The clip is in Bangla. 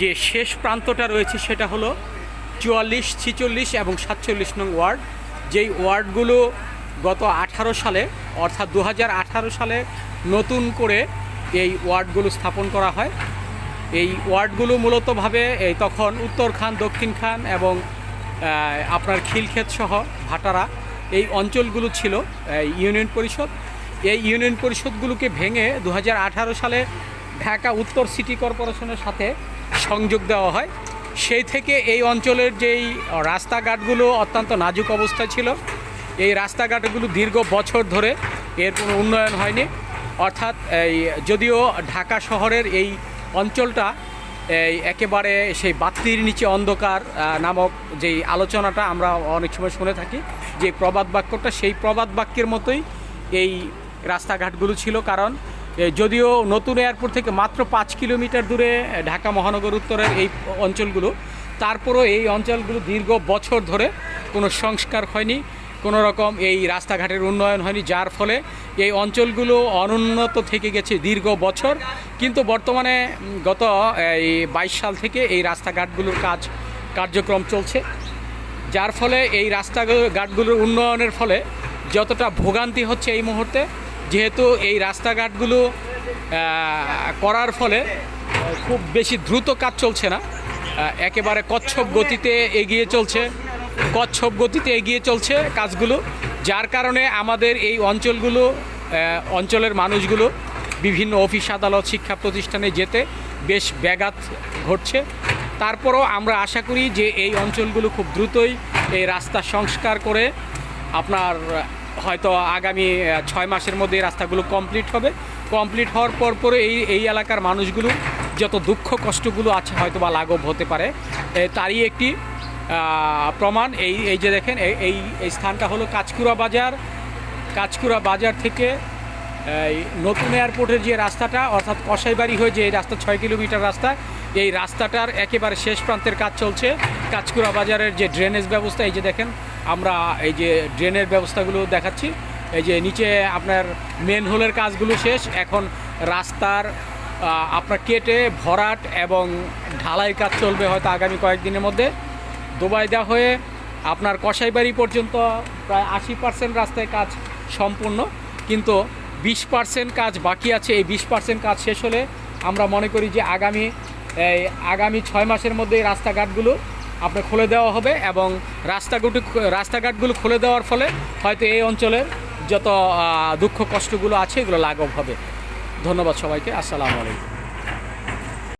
যে শেষ প্রান্তটা রয়েছে সেটা হলো চুয়াল্লিশ, ছিচল্লিশ এবং সাতচল্লিশ নং ওয়ার্ড। যেই ওয়ার্ডগুলো গত আঠারো সালে, অর্থাৎ দু হাজার আঠারো সালে নতুন করে এই ওয়ার্ডগুলো স্থাপন করা হয়। এই ওয়ার্ডগুলো মূলতভাবে এই তখন উত্তর খান, দক্ষিণ খান এবং আপনার খিলক্ষেত সহ ভাটারা এই অঞ্চলগুলো ছিল ইউনিয়ন পরিষদ। এই ইউনিয়ন পরিষদগুলোকে ভেঙে দু হাজার আঠারো সালে ঢাকা উত্তর সিটি কর্পোরেশনের সাথে সংযোগ দেওয়া হয়। সেই থেকে এই অঞ্চলের যেই রাস্তাঘাটগুলো অত্যন্ত নাজুক অবস্থায় ছিল, এই রাস্তাঘাটগুলো দীর্ঘ বছর ধরে এর কোনো উন্নয়ন হয়নি। অর্থাৎ এই, যদিও ঢাকা শহরের এই অঞ্চলটা, এই একেবারে সেই বাতির নিচে অন্ধকার নামক যেই আলোচনাটা আমরা অনেক সময় শুনে থাকি, যে প্রবাদ বাক্যটা সেই প্রবাদ বাক্যের মতোই এই রাস্তাঘাটগুলো ছিল। কারণ যদিও নতুন এয়ারপোর্ট থেকে মাত্র পাঁচ কিলোমিটার দূরে ঢাকা মহানগর উত্তরের এই অঞ্চলগুলো। তারপরও এই অঞ্চলগুলো দীর্ঘ বছর ধরে কোনো সংস্কার হয়নি, কোনো রকম এই রাস্তাঘাটের উন্নয়ন হয়নি, যার ফলে এই অঞ্চলগুলো অনুন্নত থেকে গেছে দীর্ঘ বছর। কিন্তু বর্তমানে গত এই বাইশ সাল থেকে এই রাস্তাঘাটগুলোর কাজ, কার্যক্রম চলছে। যার ফলে এই রাস্তাঘাটগুলোর উন্নয়নের ফলে যতটা ভোগান্তি হচ্ছে এই মুহূর্তে যেহেতু এই রাস্তাঘাটগুলো করার ফলে খুব বেশি দ্রুত কাজ চলছে না একেবারে কচ্ছপ গতিতে এগিয়ে চলছে, কচ্ছপ গতিতে এগিয়ে চলছে কাজগুলো, যার কারণে আমাদের এই অঞ্চলগুলো অঞ্চলের মানুষগুলো বিভিন্ন অফিস, আদালত, শিক্ষা প্রতিষ্ঠানে যেতে বেশ ব্যাঘাত ঘটছে। তারপরও আমরা আশা করি যে এই অঞ্চলগুলো খুব দ্রুতই এই রাস্তা সংস্কার করে আপনার হয়তো আগামী ছয় মাসের মধ্যে এই রাস্তাগুলো কমপ্লিট হবে। কমপ্লিট হওয়ার পর পরে এই এই এলাকার মানুষগুলো যত দুঃখ কষ্টগুলো আছে হয়তো বা লাঘব হতে পারে তারই একটি প্রমাণ। এই এই যে দেখেন এই এই স্থানটা হলো কাঁচকুড়া বাজার। কাঁচকুড়া বাজার থেকে, এই নতুন এয়ারপোর্টের যে রাস্তাটা, অর্থাৎ কসাইবাড়ি হয়ে যে এই রাস্তা, ছয় কিলোমিটার রাস্তা, এই রাস্তাটার একেবারে শেষ প্রান্তের কাজ চলছে। কাঁচকুড়া বাজারের যে ড্রেনেজ ব্যবস্থা, এই যে দেখেন আমরা এই যে ড্রেনের ব্যবস্থাগুলো দেখাচ্ছি। এই যে নিচে আপনার মেন হোলের কাজগুলো শেষ। এখন রাস্তার আপনার কেটে ভরাট এবং ঢালাই কাজ চলবে হয়তো আগামী কয়েকদিনের মধ্যে। দুবাইদা হয়ে আপনার কসাইবাড়ি পর্যন্ত প্রায় আশি পার্সেন্ট রাস্তায় কাজ সম্পূর্ণ। কিন্তু বিশ পার্সেন্ট কাজ বাকি আছে। এই বিশ পার্সেন্ট কাজ শেষ হলে আমরা মনে করি যে আগামী, এই আগামী ছয় মাসের মধ্যে এই রাস্তাঘাটগুলো আপনার খুলে দেওয়া হবে এবং রাস্তাগুটি রাস্তাঘাটগুলো খুলে দেওয়ার ফলে হয়তো এই অঞ্চলের যত দুঃখ কষ্টগুলো আছে এগুলো লাঘব হবে। ধন্যবাদ সবাইকে। আসসালামু আলাইকুম।